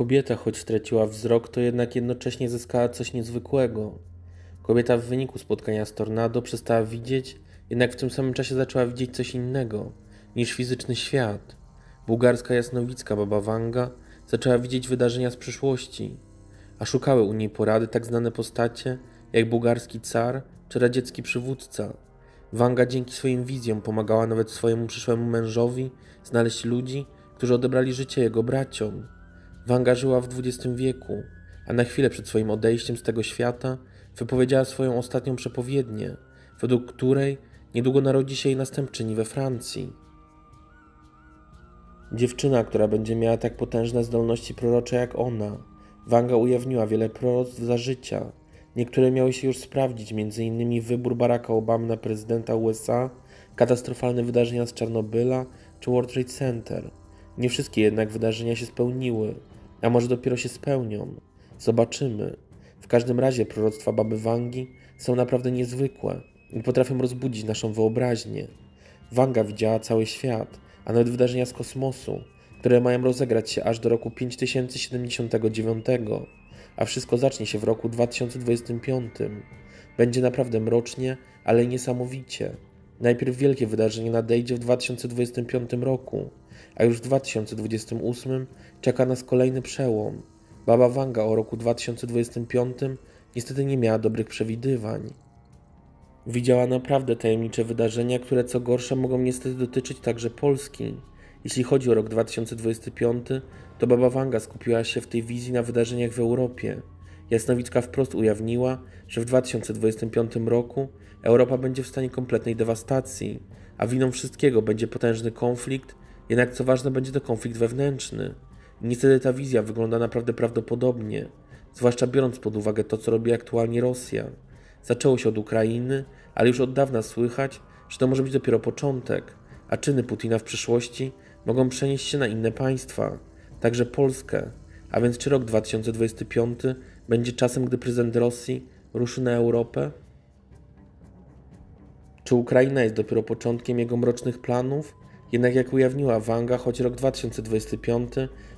kobieta, choć straciła wzrok, to jednak jednocześnie zyskała coś niezwykłego. Kobieta w wyniku spotkania z tornado przestała widzieć, jednak w tym samym czasie zaczęła widzieć coś innego niż fizyczny świat. Bułgarska jasnowicka baba Wanga zaczęła widzieć wydarzenia z przyszłości, a szukały u niej porady tak znane postacie jak bułgarski car czy radziecki przywódca. Wanga dzięki swoim wizjom pomagała nawet swojemu przyszłemu mężowi znaleźć ludzi, którzy odebrali życie jego braciom. Wanga żyła w XX wieku, a na chwilę przed swoim odejściem z tego świata wypowiedziała swoją ostatnią przepowiednię, według której niedługo narodzi się jej następczyni we Francji. Dziewczyna, która będzie miała tak potężne zdolności prorocze jak ona. Wanga ujawniła wiele proroctw za życia. Niektóre miały się już sprawdzić, m.in. wybór Baracka Obamy na prezydenta USA, katastrofalne wydarzenia z Czarnobyla czy World Trade Center. Nie wszystkie jednak wydarzenia się spełniły, a może dopiero się spełnią. Zobaczymy. W każdym razie proroctwa baby Wangi są naprawdę niezwykłe i potrafią rozbudzić naszą wyobraźnię. Wanga widziała cały świat, a nawet wydarzenia z kosmosu, które mają rozegrać się aż do roku 5079, a wszystko zacznie się w roku 2025. Będzie naprawdę mrocznie, ale niesamowicie. Najpierw wielkie wydarzenie nadejdzie w 2025 roku, a już w 2028 czeka nas kolejny przełom. Baba Wanga o roku 2025 niestety nie miała dobrych przewidywań. Widziała naprawdę tajemnicze wydarzenia, które co gorsza mogą niestety dotyczyć także Polski. Jeśli chodzi o rok 2025, to Baba Wanga skupiła się w tej wizji na wydarzeniach w Europie. Jasnowicka wprost ujawniła, że w 2025 roku Europa będzie w stanie kompletnej dewastacji, a winą wszystkiego będzie potężny konflikt, jednak co ważne będzie to konflikt wewnętrzny. Niestety ta wizja wygląda naprawdę prawdopodobnie, zwłaszcza biorąc pod uwagę to, co robi aktualnie Rosja. Zaczęło się od Ukrainy, ale już od dawna słychać, że to może być dopiero początek, a czyny Putina w przyszłości mogą przenieść się na inne państwa, także Polskę. A więc czy rok 2025 będzie czasem, gdy prezydent Rosji ruszy na Europę? Czy Ukraina jest dopiero początkiem jego mrocznych planów? Jednak jak ujawniła Wanga, choć rok 2025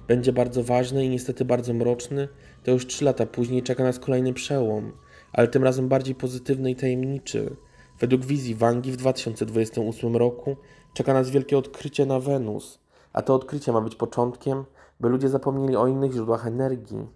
będzie bardzo ważny i niestety bardzo mroczny, to już 3 lata później czeka nas kolejny przełom, ale tym razem bardziej pozytywny i tajemniczy. Według wizji Wangi w 2028 roku czeka nas wielkie odkrycie na Wenus, a to odkrycie ma być początkiem, by ludzie zapomnieli o innych źródłach energii.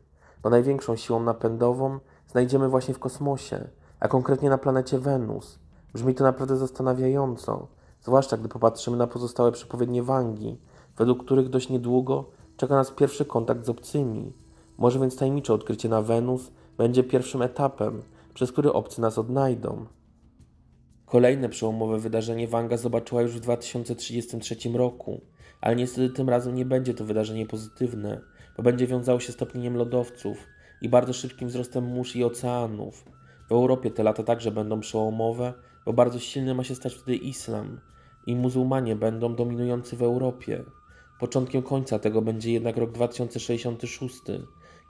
Bo największą siłą napędową znajdziemy właśnie w kosmosie, a konkretnie na planecie Wenus. Brzmi to naprawdę zastanawiająco, zwłaszcza gdy popatrzymy na pozostałe przepowiednie Wangi, według których dość niedługo czeka nas pierwszy kontakt z obcymi. Może więc tajemnicze odkrycie na Wenus będzie pierwszym etapem, przez który obcy nas odnajdą. Kolejne przełomowe wydarzenie Wanga zobaczyła już w 2033 roku, ale niestety tym razem nie będzie to wydarzenie pozytywne, bo będzie wiązało się z topnieniem lodowców i bardzo szybkim wzrostem mórz i oceanów. W Europie te lata także będą przełomowe, bo bardzo silny ma się stać wtedy islam i muzułmanie będą dominujący w Europie. Początkiem końca tego będzie jednak rok 2066,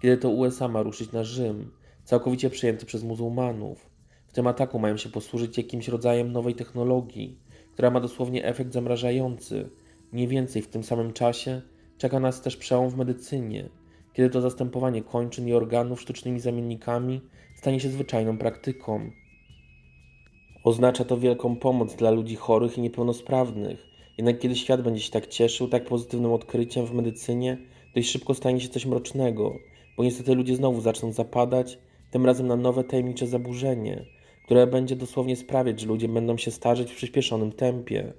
kiedy to USA ma ruszyć na Rzym, całkowicie przejęty przez muzułmanów. W tym ataku mają się posłużyć jakimś rodzajem nowej technologii, która ma dosłownie efekt zamrażający. Mniej więcej w tym samym czasie czeka nas też przełom w medycynie, kiedy to zastępowanie kończyn i organów sztucznymi zamiennikami stanie się zwyczajną praktyką. Oznacza to wielką pomoc dla ludzi chorych i niepełnosprawnych. Jednak kiedy świat będzie się tak cieszył tak pozytywnym odkryciem w medycynie, dość szybko stanie się coś mrocznego, bo niestety ludzie znowu zaczną zapadać, tym razem na nowe tajemnicze zaburzenie, które będzie dosłownie sprawiać, że ludzie będą się starzeć w przyspieszonym tempie.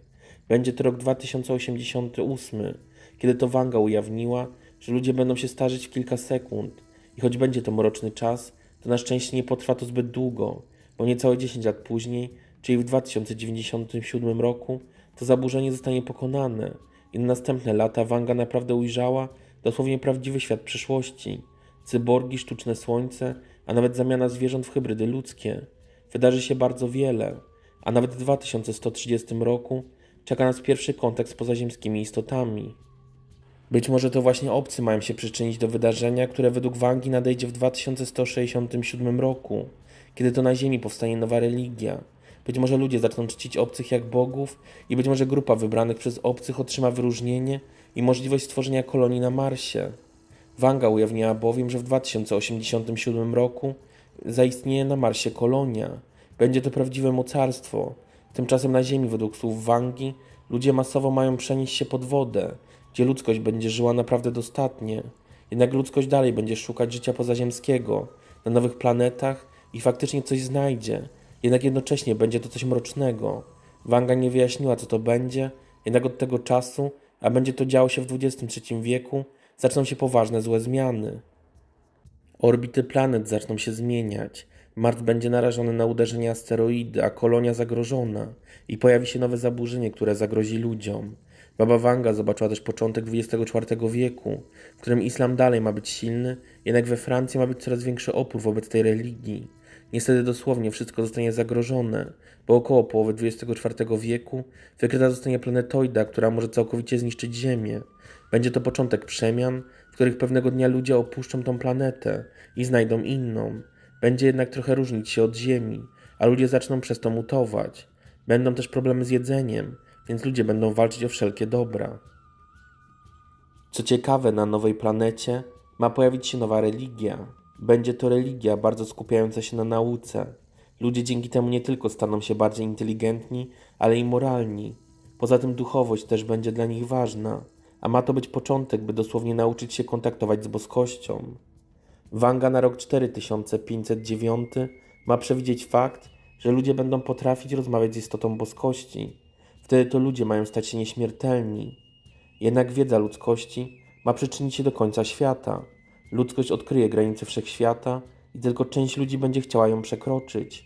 Będzie to rok 2088, kiedy to Wanga ujawniła, że ludzie będą się starzeć w kilka sekund. I choć będzie to mroczny czas, to na szczęście nie potrwa to zbyt długo, bo niecałe 10 lat później, czyli w 2097 roku, to zaburzenie zostanie pokonane i na następne lata Wanga naprawdę ujrzała dosłownie prawdziwy świat przyszłości. Cyborgi, sztuczne słońce, a nawet zamiana zwierząt w hybrydy ludzkie. Wydarzy się bardzo wiele, a nawet w 2130 roku czeka nas pierwszy kontakt z pozaziemskimi istotami. Być może to właśnie obcy mają się przyczynić do wydarzenia, które według Wangi nadejdzie w 2167 roku, kiedy to na Ziemi powstanie nowa religia. Być może ludzie zaczną czcić obcych jak bogów i być może grupa wybranych przez obcych otrzyma wyróżnienie i możliwość stworzenia kolonii na Marsie. Wanga ujawniła bowiem, że w 2087 roku zaistnieje na Marsie kolonia. Będzie to prawdziwe mocarstwo. Tymczasem na Ziemi, według słów Wangi, ludzie masowo mają przenieść się pod wodę, gdzie ludzkość będzie żyła naprawdę dostatnie. Jednak ludzkość dalej będzie szukać życia pozaziemskiego, na nowych planetach i faktycznie coś znajdzie. Jednak jednocześnie będzie to coś mrocznego. Wanga nie wyjaśniła, co to będzie, jednak od tego czasu, a będzie to działo się w XXIII wieku, zaczną się poważne złe zmiany. Orbity planet zaczną się zmieniać. Mars będzie narażony na uderzenie asteroidy, a kolonia zagrożona i pojawi się nowe zaburzenie, które zagrozi ludziom. Baba Wanga zobaczyła też początek XXIV wieku, w którym islam dalej ma być silny, jednak we Francji ma być coraz większy opór wobec tej religii. Niestety dosłownie wszystko zostanie zagrożone, bo około połowy XXIV wieku wykryta zostanie planetoida, która może całkowicie zniszczyć Ziemię. Będzie to początek przemian, w których pewnego dnia ludzie opuszczą tą planetę i znajdą inną. Będzie jednak trochę różnić się od Ziemi, a ludzie zaczną przez to mutować. Będą też problemy z jedzeniem, więc ludzie będą walczyć o wszelkie dobra. Co ciekawe, na nowej planecie ma pojawić się nowa religia. Będzie to religia bardzo skupiająca się na nauce. Ludzie dzięki temu nie tylko staną się bardziej inteligentni, ale i moralni. Poza tym duchowość też będzie dla nich ważna, a ma to być początek, by dosłownie nauczyć się kontaktować z boskością. Wanga na rok 4509 ma przewidzieć fakt, że ludzie będą potrafić rozmawiać z istotą boskości. Wtedy to ludzie mają stać się nieśmiertelni. Jednak wiedza ludzkości ma przyczynić się do końca świata. Ludzkość odkryje granice wszechświata i tylko część ludzi będzie chciała ją przekroczyć.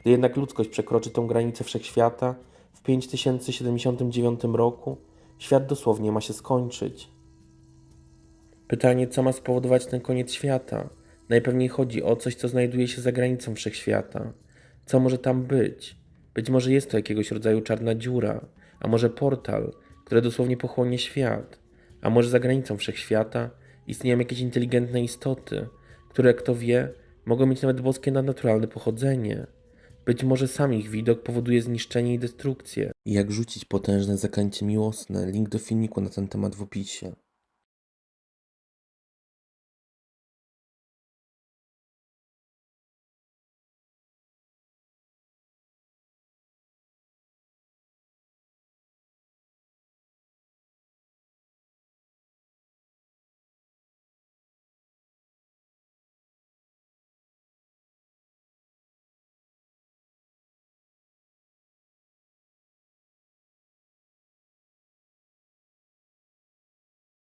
Gdy jednak ludzkość przekroczy tą granicę wszechświata w 5079 roku, świat dosłownie ma się skończyć. Pytanie, co ma spowodować ten koniec świata? Najpewniej chodzi o coś, co znajduje się za granicą wszechświata. Co może tam być? Być może jest to jakiegoś rodzaju czarna dziura, a może portal, który dosłownie pochłonie świat, a może za granicą wszechświata istnieją jakieś inteligentne istoty, które, kto wie, mogą mieć nawet boskie nadnaturalne pochodzenie. Być może sam ich widok powoduje zniszczenie i destrukcję. Jak rzucić potężne zaklęcie miłosne? Link do filmiku na ten temat w opisie.